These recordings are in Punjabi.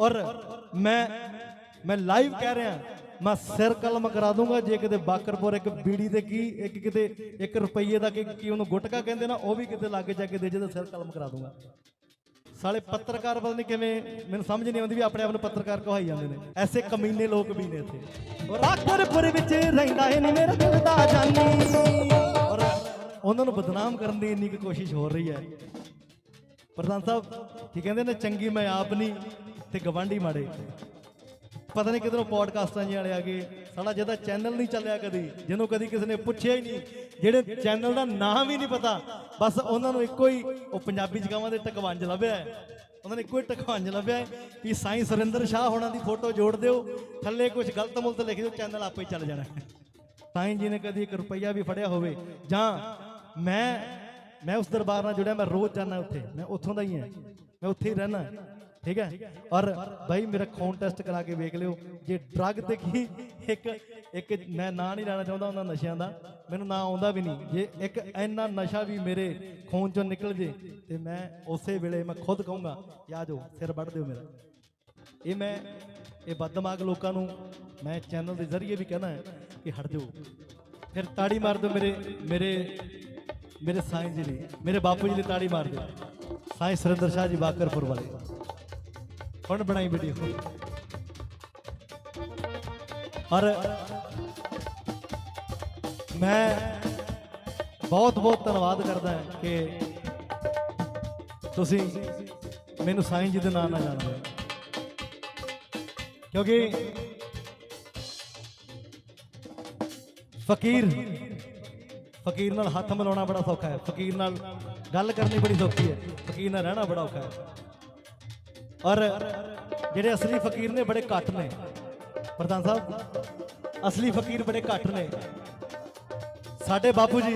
ਔਰ ਮੈਂ ਮੈਂ ਲਾਈਵ ਕਹਿ ਰਿਹਾ, ਮੈਂ ਸਿਰ ਕਲਮ ਕਰਾ ਦੂੰਗਾ, ਜੇ ਕਿਤੇ ਬਾਕਰਪੁਰ ਇੱਕ ਬੀੜੀ ਦੇ ਕੀ, ਇੱਕ ਕਿਤੇ 1 ਰੁਪਈਏ ਦਾ ਕੀ ਉਹਨੂੰ ਗੁਟਕਾ ਕਹਿੰਦੇ ਨਾ, ਉਹ ਵੀ ਕਿਤੇ ਲੱਗ ਜਾ ਕੇ ਦੇ ਜੇ ਤਾਂ ਸਿਰ ਕਲਮ ਕਰਾ ਦੂੰਗਾ। ਸਾਲੇ ਪੱਤਰਕਾਰ ਪਤਾ ਨਹੀਂ ਕਿਵੇਂ, ਮੈਨੂੰ ਸਮਝ ਨਹੀਂ ਆਉਂਦੀ ਵੀ ਆਪਣੇ ਆਪ ਨੂੰ ਪੱਤਰਕਾਰ ਕਹਾਈ ਜਾਂਦੇ ਨੇ। ਐਸੇ ਕਮੀਨੇ ਲੋਕ ਵੀ ਨੇ ਇੱਥੇ। ਬਾਕਰਪੁਰ ਵਿੱਚ ਰਹਿੰਦਾ ਏ ਨੀ ਮੇਰਾ ਦਿਲ ਦਾ ਜਾਨੀ। ਔਰ ਉਹਨਾਂ ਨੂੰ ਬਦਨਾਮ ਕਰਨ ਦੀ ਇੰਨੀ ਕੁ ਕੋਸ਼ਿਸ਼ ਹੋ ਰਹੀ ਹੈ। ਪ੍ਰਧਾਨ ਸਾਹਿਬ, ਕੀ ਕਹਿੰਦੇ ਨੇ, ਚੰਗੀ ਮੈਂ ਆਪ ਨਹੀਂ ਤੇ ਗਵਾਂਢੀ ਮਾੜੇ। ਪਤਾ ਨਹੀਂ ਕਿਧਰੋਂ ਪੋਡਕਾਸਟਾਂ ਜਿਹੇ ਵਾਲੇ ਆ ਗਏ। ਸਾਡਾ ਜਿਹਦਾ ਚੈਨਲ ਨਹੀਂ ਚੱਲਿਆ ਕਦੀ, ਜਿਹਨੂੰ ਕਦੀ ਕਿਸੇ ਨੇ ਪੁੱਛਿਆ ਹੀ ਨਹੀਂ। ਜਿਹੜੇ ਚੈਨਲ ਦਾ ਨਾਮ ਹੀ ਨਹੀਂ ਪਤਾ, ਬਸ ਉਹਨਾਂ ਨੂੰ ਇੱਕੋ ਹੀ, ਉਹ ਪੰਜਾਬੀ ਜਗਾਵਾਂ ਦੇ ਟਕਵੰਜ ਲੱਭਿਆ ਉਹਨਾਂ ਨੇ ਇੱਕੋ ਹੀ ਟਕਵੰਜ ਲੱਭਿਆ ਕਿ ਸਾਈਂ ਸੁਰਿੰਦਰ ਸ਼ਾਹ ਹੋਣਾ ਦੀ ਫੋਟੋ ਜੋੜ ਦਿਓ, ਥੱਲੇ ਕੁਝ ਗਲਤ ਮੁਲਤ ਲਿਖ ਦਿਓ ਚੈਨਲ ਆਪੇ ਹੀ ਚੱਲ ਜਾਣਾ ਸਾਈਂ ਜੀ ਨੇ ਕਦੀ 1 ਰੁਪਈਆ ਵੀ ਫੜਿਆ ਹੋਵੇ। ਜਾਂ ਮੈਂ ਮੈਂ ਉਸ ਦਰਬਾਰ ਨਾਲ ਜੁੜਿਆ, ਮੈਂ ਰੋਜ਼ ਜਾਂਦਾ ਉੱਥੇ। ਮੈਂ ਉੱਥੋਂ ਦਾ ਹੀ ਹਾਂ। ਮੈਂ ਉੱਥੇ ਹੀ ਰਹਿਣਾ ਠੀਕ ਹੈ? ਔਰ ਭਾਈ ਮੇਰਾ ਖੂਨ ਟੈਸਟ ਕਰਾ ਕੇ ਵੇਖ ਲਿਓ। ਜੇ ਡਰੱਗ ਤੇ ਕੀ ਇੱਕ ਇੱਕ ਮੈਂ ਨਾਂ ਨਹੀਂ ਲੈਣਾ ਚਾਹੁੰਦਾ ਉਹਨਾਂ ਨਸ਼ਿਆਂ ਦਾ, ਮੈਨੂੰ ਨਾਂ ਆਉਂਦਾ ਵੀ ਨਹੀਂ। ਜੇ ਇੱਕ ਇੰਨਾ ਨਸ਼ਾ ਵੀ ਮੇਰੇ ਖੂਨ ਚੋਂ ਨਿਕਲ ਜੇ, ਤੇ ਮੈਂ ਉਸੇ ਵੇਲੇ ਮੈਂ ਖੁਦ ਕਹੂੰਗਾ ਕਿ ਆ ਜਾਓ ਸਿਰ ਵੱਢ ਦਿਓ ਮੇਰਾ। ਇਹ ਮੈਂ, ਇਹ ਬਦਦਮਾਗ ਲੋਕਾਂ ਨੂੰ ਮੈਂ ਚੈਨਲ ਦੇ ਜ਼ਰੀਏ ਵੀ ਕਹਿਣਾ ਹੈ ਕਿ ਹਟ ਜਾਓ। ਫਿਰ ਤਾੜੀ ਮਾਰ ਦਿਓ ਮੇਰੇ ਮੇਰੇ ਮੇਰੇ ਸਾਈਂ ਜੀ ਲਈ ਮੇਰੇ ਬਾਪੂ ਜੀ ਲਈ ਤਾੜੀ ਮਾਰ ਦਿਓ ਸਾਈਂ ਸੁਰਿੰਦਰ ਸ਼ਾਹ ਜੀ ਬਾਕਰਪੁਰ ਵਾਲੇ। ਹੁਣ ਬਣਾਈ ਵੀਡੀਓ। ਔਰ ਮੈਂ ਬਹੁਤ ਬਹੁਤ ਧੰਨਵਾਦ ਕਰਦਾ ਹਾਂ ਕਿ ਤੁਸੀਂ ਮੈਨੂੰ ਸਾਈਂ ਜੀ ਦੇ ਨਾਮ ਨਾਲ ਜਾਣਦੇ ਹੋ। ਕਿਉਂਕਿ ਫਕੀਰ ਫਕੀਰ ਨਾਲ ਹੱਥ ਮਿਲਾਉਣਾ ਬੜਾ ਸੌਖਾ ਹੈ। ਫਕੀਰ ਨਾਲ ਗੱਲ ਕਰਨੀ ਬੜੀ ਸੌਖੀ ਹੈ। ਫਕੀਰ ਨਾਲ ਰਹਿਣਾ ਬੜਾ ਔਖਾ ਹੈ। ਔਰ ਜਿਹੜੇ ਅਸਲੀ ਫਕੀਰ ਨੇ ਬੜੇ ਘੱਟ ਨੇ। ਪ੍ਰਧਾਨ ਸਾਹਿਬ, ਅਸਲੀ ਫਕੀਰ ਬੜੇ ਘੱਟ ਨੇ। ਸਾਡੇ ਬਾਪੂ ਜੀ,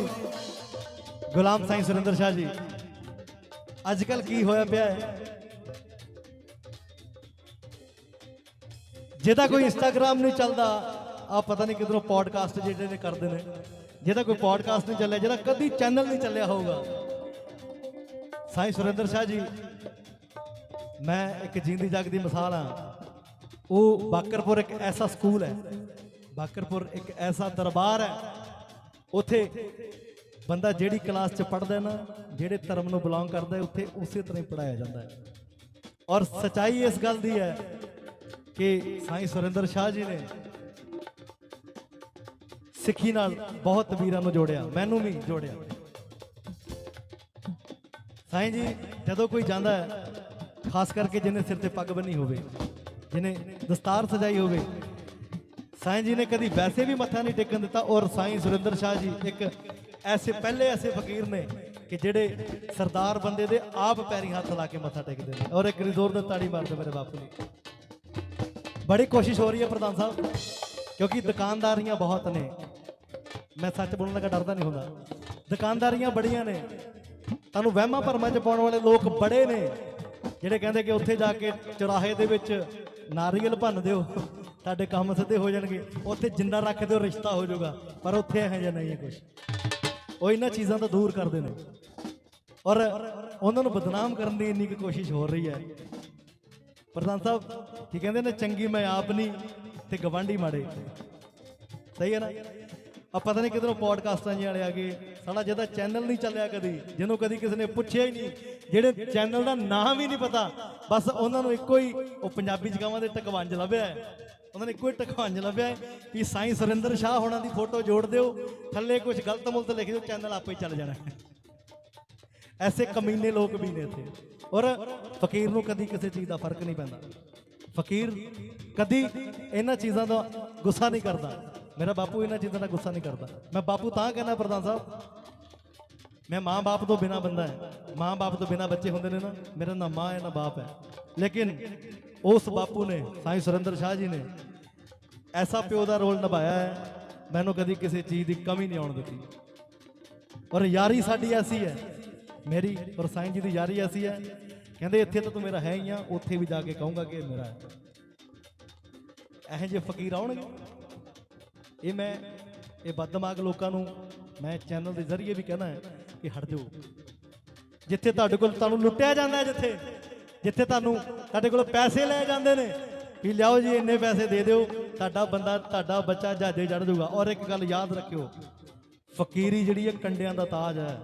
ਗੁਲਾਮ ਸਾਈਂ ਸੁਰਿੰਦਰ ਸ਼ਾਹ ਜੀ ਅੱਜ ਕੱਲ ਕੀ ਹੋਇਆ ਪਿਆ ਹੈ? ਜਿਹਦਾ ਕੋਈ ਇੰਸਟਾਗ੍ਰam ਨਹੀਂ ਚੱਲਦਾ ਆ ਪਤਾ ਨਹੀਂ ਕਿਧਰੋਂ ਪੋਡਕਾਸਟ ਜਿਹੜੇ ਨੇ ਕਰਦੇ ਨੇ। ਜਿਹਦਾ ਕੋਈ ਪੋਡਕਾਸਟ ਨਹੀਂ ਚੱਲਿਆ, ਜਿਹਦਾ ਕਦੀ ਚੈਨਲ ਨਹੀਂ ਚੱਲਿਆ ਹੋਊਗਾ। ਸਾਈਂ ਸੁਰਿੰਦਰ ਸ਼ਾਹ ਜੀ ਮੈਂ ਇੱਕ ਜਿੰਦੀ ਜਗ ਦੀ ਮਿਸਾਲ ਹਾਂ। ਉਹ ਬਾਕਰਪੁਰ ਇੱਕ ਐਸਾ ਸਕੂਲ ਹੈ। ਬਾਕਰਪੁਰ ਇੱਕ ਐਸਾ ਦਰਬਾਰ ਹੈ। ਉਥੇ ਬੰਦਾ ਜਿਹੜੀ ਕਲਾਸ 'ਚ ਪੜਦਾ ਨਾ ਜਿਹੜੇ ਧਰਮ ਨੂੰ ਬਿਲੋਂਗ ਕਰਦਾ ਹੈ ਉੱਥੇ ਉਸੇ ਤਰ੍ਹਾਂ ਹੀ ਪੜਾਇਆ ਜਾਂਦਾ ਹੈ। ਔਰ ਸਚਾਈ ਇਸ ਗੱਲ ਦੀ ਹੈ ਕਿ ਸਾਈਂ ਸੁਰਿੰਦਰ ਸ਼ਾਹ ਜੀ ਨੇ ਸਿੱਖੀ ਨਾਲ ਬਹੁਤ ਵੀਰਾਂ ਨੂੰ ਜੋੜਿਆ ਮੈਨੂੰ ਵੀ ਜੋੜਿਆ। ਸਾਈਂ ਜੀ ਜਦੋਂ ਕੋਈ ਜਾਂਦਾ ਹੈ ਖਾਸ ਕਰਕੇ ਜਿਹਨੇ ਸਿਰ ਤੇ ਪੱਗ ਬੰਨੀ ਹੋਵੇ, ਜਿਹਨੇ ਦਸਤਾਰ ਸਜਾਈ ਹੋਵੇ। ਸਾਈਂ ਜੀ ਨੇ ਕਦੀ ਵੈਸੇ ਵੀ ਮੱਥਾ ਨਹੀਂ ਟੇਕਣ ਦਿੱਤਾ ਔਰ ਸਾਈਂ ਸੁਰਿੰਦਰ ਸ਼ਾਹ ਜੀ ਇੱਕ ਐਸੇ ਪਹਿਲੇ ਐਸੇ ਫਕੀਰ ਨੇ ਕਿ ਜਿਹੜੇ ਸਰਦਾਰ ਬੰਦੇ ਦੇ ਆਪ ਪੈਰੀ ਹੱਥ ਲਾ ਕੇ ਮੱਥਾ ਟੇਕਦੇ ਨੇ। ਔਰ ਇੱਕ ਰਿਜ਼ੋਰ ਦੇ ਤਾੜੀ ਮਾਰਦੇ ਮੇਰੇ ਬਾਪੂ ਨੇ ਬੜੀ ਕੋਸ਼ਿਸ਼ ਹੋ ਰਹੀ ਹੈ ਪ੍ਰਧਾਨ ਸਾਹਿਬ, ਕਿਉਂਕਿ ਦੁਕਾਨਦਾਰੀਆਂ ਬਹੁਤ ਨੇ। ਮੈਂ ਸੱਚ ਬੋਲਣ ਲੱਗਾ ਡਰਦਾ ਨਹੀਂ ਹੁੰਦਾ। ਦੁਕਾਨਦਾਰੀਆਂ ਬੜੀਆਂ ਨੇ। ਤੁਹਾਨੂੰ ਵਹਿਮਾਂ ਭਰਮਾਂ ਚ ਪਾਉਣ ਵਾਲੇ ਲੋਕ ਬੜੇ ਨੇ। ਜਿਹੜੇ ਕਹਿੰਦੇ ਕਿ ਉੱਥੇ ਜਾ ਕੇ ਚੁਰਾਹੇ ਦੇ ਵਿੱਚ ਨਾਰੀਅਲ ਭੰਨ ਦਿਓ, ਤੁਹਾਡੇ ਕੰਮ ਸਿੱਧੇ ਹੋ ਜਾਣਗੇ। ਉੱਥੇ ਜਿੰਦਾ ਰੱਖ ਦਿਓ, ਰਿਸ਼ਤਾ ਹੋ ਜਾਊਗਾ। ਪਰ ਉੱਥੇ ਇਹੋ ਜਿਹਾ ਨਹੀਂ ਹੈ ਕੁਝ ਉਹ ਇਹਨਾਂ ਚੀਜ਼ਾਂ ਤੋਂ ਦੂਰ ਕਰਦੇ ਨੇ। ਔਰ ਉਹਨਾਂ ਨੂੰ ਬਦਨਾਮ ਕਰਨ ਦੀ ਇੰਨੀ ਕੁ ਕੋਸ਼ਿਸ਼ ਹੋ ਰਹੀ ਹੈ। ਪ੍ਰਧਾਨ ਸਾਹਿਬ, ਕੀ ਕਹਿੰਦੇ ਨੇ, ਚੰਗੀ ਮੈਂ ਆਪ ਨਹੀਂ ਤੇ ਗਵਾਂਢੀ ਮਾੜੇ। ਸਹੀ ਹੈ ਨਾ? ਆ ਪਤਾ ਨਹੀਂ ਕਿਧਰੋਂ ਪੋਡਕਾਸਟਾਂ ਜਿਹੇ ਵਾਲੇ ਆ ਗਏ। ਸਾਡਾ ਜਿਹਦਾ ਚੈਨਲ ਨਹੀਂ ਚੱਲਿਆ ਕਦੀ, ਜਿਹਨੂੰ ਕਦੀ ਕਿਸੇ ਨੇ ਪੁੱਛਿਆ ਹੀ ਨਹੀਂ, ਜਿਹੜੇ ਚੈਨਲ ਦਾ ਨਾਮ ਹੀ ਨਹੀਂ ਪਤਾ, ਬਸ ਉਹਨਾਂ ਨੂੰ ਇੱਕੋ ਹੀ, ਉਹ ਪੰਜਾਬੀ ਜਗਾਵਾਂ ਦੇ ਟਕਵੰਜ ਲੱਭਿਆ ਉਹਨਾਂ ਨੇ ਇੱਕੋ ਹੀ ਟਕਵੰਜ ਲੱਭਿਆ ਕਿ ਸਾਈਂ ਸੁਰਿੰਦਰ ਸ਼ਾਹ ਹੋਣਾ ਦੀ ਫੋਟੋ ਜੋੜ ਦਿਓ, ਥੱਲੇ ਕੁਝ ਗਲਤ ਮੁਲਤ ਲਿਖ ਦਿਓ ਚੈਨਲ ਆਪੇ ਚੱਲ ਜਾਣਾ ਐਸੇ ਕਮੀਨੇ ਲੋਕ ਵੀ ਨੇ ਇੱਥੇ। ਔਰ ਫਕੀਰ ਨੂੰ ਕਦੀ ਕਿਸੇ ਚੀਜ਼ ਦਾ ਫ਼ਰਕ ਨਹੀਂ ਪੈਂਦਾ। ਫਕੀਰ ਕਦੀ ਇਹਨਾਂ ਚੀਜ਼ਾਂ ਦਾ ਗੁੱਸਾ ਨਹੀਂ ਕਰਦਾ। ਮੇਰਾ ਬਾਪੂ ਇਹਨਾਂ ਚੀਜ਼ਾਂ ਦਾ ਗੁੱਸਾ ਨਹੀਂ ਕਰਦਾ। ਮੈਂ ਬਾਪੂ ਤਾਂ ਕਹਿੰਦਾ, ਪ੍ਰਧਾਨ ਸਾਹਿਬ, ਮੈਂ ਮਾਂ-ਬਾਪ ਤੋਂ ਬਿਨਾ ਬੰਦਾ ਹੈ। ਮਾਂ-ਬਾਪ ਤੋਂ ਬਿਨਾ ਬੱਚੇ ਹੁੰਦੇ ਨੇ ਨਾ, ਮੇਰਾ ਨਾ ਮਾਂ ਹੈ, ਨਾ ਬਾਪ ਹੈ। ਲੇਕਿਨ ਉਸ ਬਾਪੂ ਨੇ, ਸਾਈਂ ਸੁਰਿੰਦਰ ਸ਼ਾਹ ਜੀ ਨੇ ਐਸਾ ਪਿਓ ਦਾ ਰੋਲ ਨਿਭਾਇਆ ਹੈ, ਮੈਨੂੰ ਕਦੀ ਕਿਸੇ ਚੀਜ਼ ਦੀ ਕਮੀ ਨਹੀਂ ਆਉਣ ਦਿੱਤੀ। ਔਰ ਯਾਰੀ ਸਾਡੀ ਐਸੀ ਹੈ, ਮੇਰੀ ਔਰ ਸਾਈਂ ਜੀ ਦੀ ਯਾਰੀ ਐਸੀ ਹੈ, ਕਹਿੰਦੇ ਇੱਥੇ ਤਾਂ ਤੂੰ ਮੇਰਾ ਹੈ ਹੀ ਆ, ਉੱਥੇ ਵੀ ਜਾ ਕੇ ਕਹੂੰਗਾ ਕਿ ਮੇਰਾ ਹੈ। ਇਹੋ ਜਿਹੇ ਫਕੀਰ ਆਉਣਗੇ। ਇਹ ਮੈਂ, ਇਹ ਬਦਦਮਾਗ ਲੋਕਾਂ ਨੂੰ ਮੈਂ ਚੈਨਲ ਦੇ ਜ਼ਰੀਏ ਵੀ ਕਹਿਣਾ ਹੈ ਕਿ ਹਟ ਜਾਓ। ਜਿੱਥੇ ਤੁਹਾਡੇ ਕੋਲ ਤੁਹਾਨੂੰ ਲੁੱਟਿਆ ਜਾਂਦਾ ਜਿੱਥੇ ਜਿੱਥੇ ਤੁਹਾਨੂੰ ਤੁਹਾਡੇ ਕੋਲ ਪੈਸੇ ਲੈ ਜਾਂਦੇ ਨੇ, ਵੀ ਲਿਆਓ ਜੀ, ਇੰਨੇ ਪੈਸੇ ਦੇ ਦਿਓ, ਤੁਹਾਡਾ ਬੰਦਾ, ਤੁਹਾਡਾ ਬੱਚਾ ਜਹਾਜ਼ੇ ਚੜ ਜਾਊਗਾ। ਔਰ ਇੱਕ ਗੱਲ ਯਾਦ ਰੱਖਿਓ, ਫਕੀਰੀ ਜਿਹੜੀ ਹੈ ਕੰਡਿਆਂ ਦਾ ਤਾਜ ਹੈ।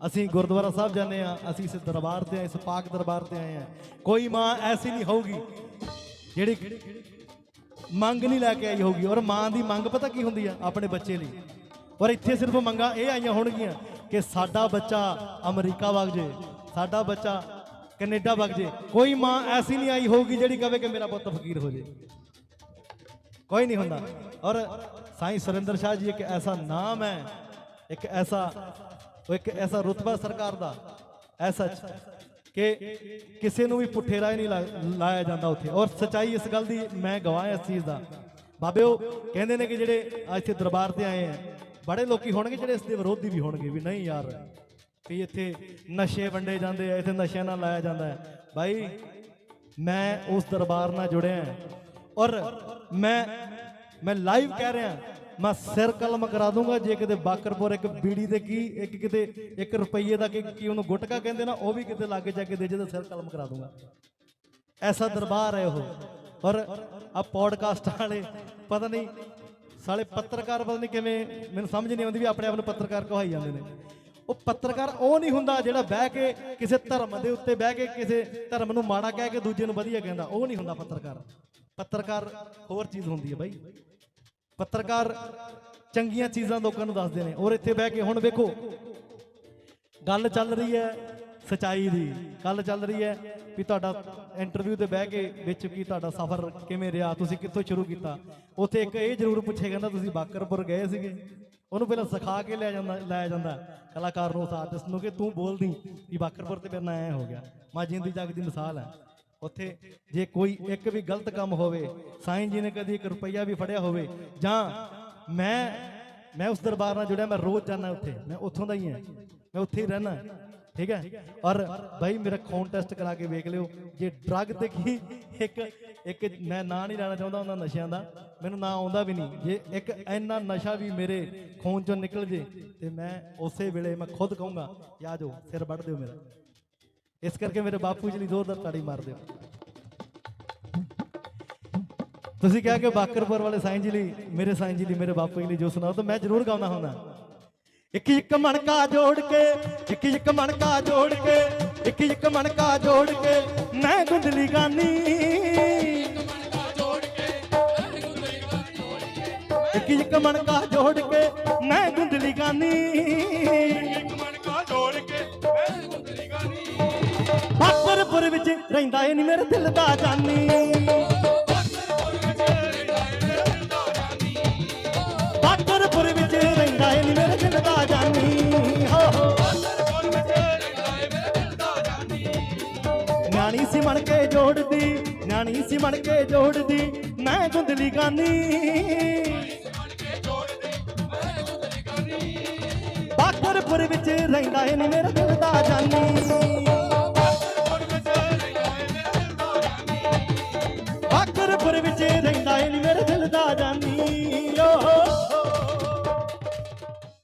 ਅਸੀਂ ਗੁਰਦੁਆਰਾ ਸਾਹਿਬ ਜਾਂਦੇ ਆ ਅਸੀਂ ਇਸ ਦਰਬਾਰ ਤੇ ਆਏ, ਇਸ ਪਾਕ ਦਰਬਾਰ ਤੇ ਆਏ ਆ ਕੋਈ ਮਾਂ ਐਸੀ ਨਹੀਂ ਹੋਊਗੀ ਜਿਹੜੀ ਮੰਗ ਨਹੀਂ ਲੈ ਕੇ ਆਈ ਹੋਊਗੀ। ਔਰ ਮਾਂ ਦੀ ਮੰਗ ਪਤਾ ਕੀ ਹੁੰਦੀ ਆ? ਆਪਣੇ ਬੱਚੇ ਲਈ। ਔਰ ਇੱਥੇ ਸਿਰਫ ਮੰਗਾਂ ਇਹ ਆਈਆਂ ਹੋਣਗੀਆਂ ਕਿ ਸਾਡਾ ਬੱਚਾ ਅਮਰੀਕਾ ਵਗ ਜੇ, ਸਾਡਾ ਬੱਚਾ ਕੈਨੇਡਾ ਵਗ ਜੇ। ਕੋਈ ਮਾਂ ਐਸੀ ਨਹੀਂ ਆਈ ਹੋਊਗੀ ਜਿਹੜੀ ਕਹੇ ਕਿ ਮੇਰਾ ਪੁੱਤ ਫਕੀਰ ਹੋ ਜੇ। ਕੋਈ ਨਹੀਂ ਹੁੰਦਾ। ਔਰ ਸਾਈਂ ਸੁਰਿੰਦਰ ਸ਼ਾਹ ਜੀ, ਇੱਕ ਐਸਾ ਨਾਮ ਹੈ, ਇੱਕ ਐਸਾ ਇੱਕ ਐਸਾ ਰੁਤਬਾ ਸਰਕਾਰ ਦਾ, ਐਸਾ ਕਿ ਕਿਸੇ ਨੂੰ ਵੀ ਪੁੱਠੇ ਰਾਹ ਨਹੀਂ ਲਾ- ਲਾਇਆ ਜਾਂਦਾ ਉੱਥੇ। ਔਰ ਸਚਾਈ ਇਸ ਗੱਲ ਦੀ ਮੈਂ ਗਵਾਹ ਹਾਂ ਇਸ ਚੀਜ਼ ਦਾ। ਬਾਬਿਓ, ਕਹਿੰਦੇ ਨੇ ਕਿ ਜਿਹੜੇ ਅੱਜ ਇੱਥੇ ਦਰਬਾਰ ਤੇ ਆਏ ਆ, ਬੜੇ ਲੋਕੀ ਹੋਣਗੇ ਜਿਹੜੇ ਇਸ ਦੇ ਵਿਰੋਧੀ ਵੀ ਹੋਣਗੇ ਵੀ ਨਹੀਂ ਯਾਰ, ਵੀ ਇੱਥੇ ਨਸ਼ੇ ਵੰਡੇ ਜਾਂਦੇ ਆ, ਇੱਥੇ ਨਸ਼ਿਆਂ ਨਾਲ ਲਾਇਆ ਜਾਂਦਾ ਹੈ। ਭਾਈ ਮੈਂ ਉਸ ਦਰਬਾਰ ਨਾਲ ਜੁੜਿਆ ਔਰ ਮੈਂ ਮੈਂ ਲਾਈਵ ਕਹਿ ਰਿਹਾ ਮੈਂ ਸਿਰ ਕਲਮ ਕਰਾ ਦੂੰਗਾ, ਜੇ ਕਿਤੇ ਬਾਕਰਪੁਰ ਇੱਕ ਬੀੜੀ ਤੇ ਕੀ, ਇੱਕ ਕਿਤੇ 1 ਰੁਪਈਏ ਦਾ ਕਿ, ਕੀ ਉਹਨੂੰ ਗੁਟਕਾ ਕਹਿੰਦੇ ਨਾ, ਉਹ ਵੀ ਕਿਤੇ ਲਾਗੇ ਜਾ ਕੇ ਦੇ ਜਿਹਦਾ ਸਿਰ ਕਲਮ ਕਰਾ ਦੂੰਗਾ। ਐਸਾ ਦਰਬਾਰ ਹੈ ਉਹ। ਔਰ ਆ ਪੋਡਕਾਸਟ ਵਾਲੇ, ਪਤਾ ਨਹੀਂ, ਸਾਲੇ ਪੱਤਰਕਾਰ ਪਤਾ ਨਹੀਂ ਕਿਵੇਂ, ਮੈਨੂੰ ਸਮਝ ਨਹੀਂ ਆਉਂਦੀ ਵੀ ਆਪਣੇ ਆਪ ਨੂੰ ਪੱਤਰਕਾਰ ਕਹਾਈ ਜਾਂਦੇ ਨੇ। ਉਹ ਪੱਤਰਕਾਰ ਉਹ ਨਹੀਂ ਹੁੰਦਾ ਜਿਹੜਾ ਬਹਿ ਕੇ ਕਿਸੇ ਧਰਮ ਦੇ ਉੱਤੇ ਬਹਿ ਕੇ ਕਿਸੇ ਧਰਮ ਨੂੰ ਮਾੜਾ ਕਹਿ ਕੇ ਦੂਜੇ ਨੂੰ ਵਧੀਆ ਕਹਿੰਦਾ, ਉਹ ਨਹੀਂ ਹੁੰਦਾ ਪੱਤਰਕਾਰ। ਪੱਤਰਕਾਰ ਹੋਰ ਚੀਜ਼ ਹੁੰਦੀ ਹੈ ਬਾਈ। ਪੱਤਰਕਾਰ ਚੰਗੀਆਂ ਚੀਜ਼ਾਂ ਲੋਕਾਂ ਨੂੰ ਦੱਸਦੇ ਨੇ। ਔਰ ਇੱਥੇ ਬਹਿ ਕੇ ਹੁਣ ਵੇਖੋ, ਗੱਲ ਚੱਲ ਰਹੀ ਹੈ ਸਚਾਈ ਦੀ। ਗੱਲ ਚੱਲ ਰਹੀ ਹੈ ਵੀ ਤੁਹਾਡਾ ਇੰਟਰਵਿਊ ਤੇ ਬਹਿ ਕੇ ਵਿੱਚ ਕੀ ਤੁਹਾਡਾ ਸਫ਼ਰ ਕਿਵੇਂ ਰਿਹਾ, ਤੁਸੀਂ ਕਿੱਥੋਂ ਸ਼ੁਰੂ ਕੀਤਾ। ਉੱਥੇ ਇੱਕ ਇਹ ਜ਼ਰੂਰ ਪੁੱਛਿਆ ਕਹਿੰਦਾ, ਤੁਸੀਂ ਬਾਕਰਪੁਰ ਗਏ ਸੀਗੇ? ਉਹਨੂੰ ਪਹਿਲਾਂ ਸਿਖਾ ਕੇ ਲਿਆ ਜਾਂਦਾ, ਲਾਇਆ ਜਾਂਦਾ ਕਲਾਕਾਰ ਨੂੰ ਉਸ ਆਰਟਿਸਟ ਨੂੰ ਕਿ ਤੂੰ ਬੋਲਦੀ ਵੀ ਬਾਕਰਪੁਰ ਤੇ ਮੇਰੇ ਨਾਲ ਐ ਹੋ ਗਿਆ। ਮਾ ਜਿੰਦੀ ਜਗ ਦੀ ਮਿਸਾਲ ਹੈ। ਉੱਥੇ ਜੇ ਕੋਈ ਇੱਕ ਵੀ ਗਲਤ ਕੰਮ ਹੋਵੇ, ਸਾਈਂ ਜੀ ਨੇ ਕਦੀ ਇੱਕ ਰੁਪਈਆ ਵੀ ਫੜਿਆ ਹੋਵੇ, ਜਾਂ ਮੈਂ ਮੈਂ ਉਸ ਦਰਬਾਰ ਨਾਲ ਜੁੜਿਆ, ਮੈਂ ਰੋਜ਼ ਜਾਂਦਾ ਉੱਥੇ, ਮੈਂ ਉੱਥੋਂ ਦਾ ਹੀ ਹਾਂ, ਮੈਂ ਉੱਥੇ ਹੀ ਰਹਿਣਾ ਠੀਕ ਹੈ? ਔਰ ਭਾਈ ਮੇਰਾ ਖੂਨ ਟੈਸਟ ਕਰਾ ਕੇ ਵੇਖ ਲਿਓ, ਜੇ ਡਰੱਗ ਤੇ ਕੀ ਇੱਕ ਇੱਕ ਮੈਂ ਨਾਂ ਨਹੀਂ ਲੈਣਾ ਚਾਹੁੰਦਾ ਉਹਨਾਂ ਨਸ਼ਿਆਂ ਦਾ, ਮੈਨੂੰ ਨਾਂ ਆਉਂਦਾ ਵੀ ਨਹੀਂ, ਜੇ ਇੱਕ ਇੰਨਾ ਨਸ਼ਾ ਵੀ ਮੇਰੇ ਖੂਨ ਚੋਂ ਨਿਕਲ ਜੇ, ਤੇ ਮੈਂ ਉਸੇ ਵੇਲੇ ਮੈਂ ਖੁਦ ਕਹੂੰਗਾ ਕਿ ਆ ਜਾਓ ਸਿਰ ਵੱਢ ਦਿਓ ਮੇਰਾ। ਇਸ ਕਰਕੇ ਮੇਰੇ ਬਾਪੂ ਜੀ ਲਈ ਜ਼ੋਰਦਾਰ ਤਾੜੀ ਮਾਰ ਦਿਓ ਤੁਸੀਂ ਕਿਹਾ ਕਿ ਬਾਕਰਪੁਰ ਵਾਲੇ ਸਾਈਂ ਜੀ ਲਈ, ਮੇਰੇ ਸਾਈਂ ਜੀ ਲਈ, ਮੇਰੇ ਬਾਪੂ ਜੀ ਲਈ ਜੋ ਸੁਣਾਓ, ਤਾਂ ਮੈਂ ਜ਼ਰੂਰ ਗਾਉਂਦਾ ਹੁੰਦਾ। ਇੱਕ ਇੱਕ ਮਣਕਾ ਜੋੜ ਕੇ, ਇੱਕ ਇੱਕ ਮਣਕਾ ਜੋੜ ਕੇ, ਇੱਕ ਇੱਕ ਮਣਕਾ ਜੋੜ ਕੇ, ਮੈਂ ਗੁੰਦਲੀ ਗਾਨੀ। ਇੱਕ ਇੱਕ ਮਣਕਾ ਜੋੜ ਕੇ, ਮੈਂ ਗੁੰਦਲੀ ਗਾਨੀ। ਮਣਕਾ ਜੋੜ ਕੇ, ਮੈਂ ਬਾਕਰਪੁਰ ਵਿੱਚ ਰਹਿੰਦਾ ਏ ਨੀ ਮੇਰੇ ਦਿਲ ਦਾ ਜਾਨੀ। ਬਾਕਰਪੁਰ ਵਿੱਚ ਰਹਿੰਦਾ ਏ ਨੀ ਮੇਰੇ ਦਿਲ ਦਾ ਜਾਨੀ। ਹੋ ਨਿਆਣੀ ਸੀ ਮਣ ਕੇ ਜੋੜਦੀ, ਨਿਆਣੀ ਸੀ ਮਣ ਕੇ ਜੋੜਦੀ, ਮੈਂ ਗੁੰਦਲੀ ਗਾਨੀ। ਬਾਕਰਪੁਰ ਵਿੱਚ ਰਹਿੰਦਾ ਏ ਨੀ ਮੇਰੇ ਦਿਲ ਦਾ ਜਾਨੀ। कर पर विचे रंगदा इन मेरे दिल दा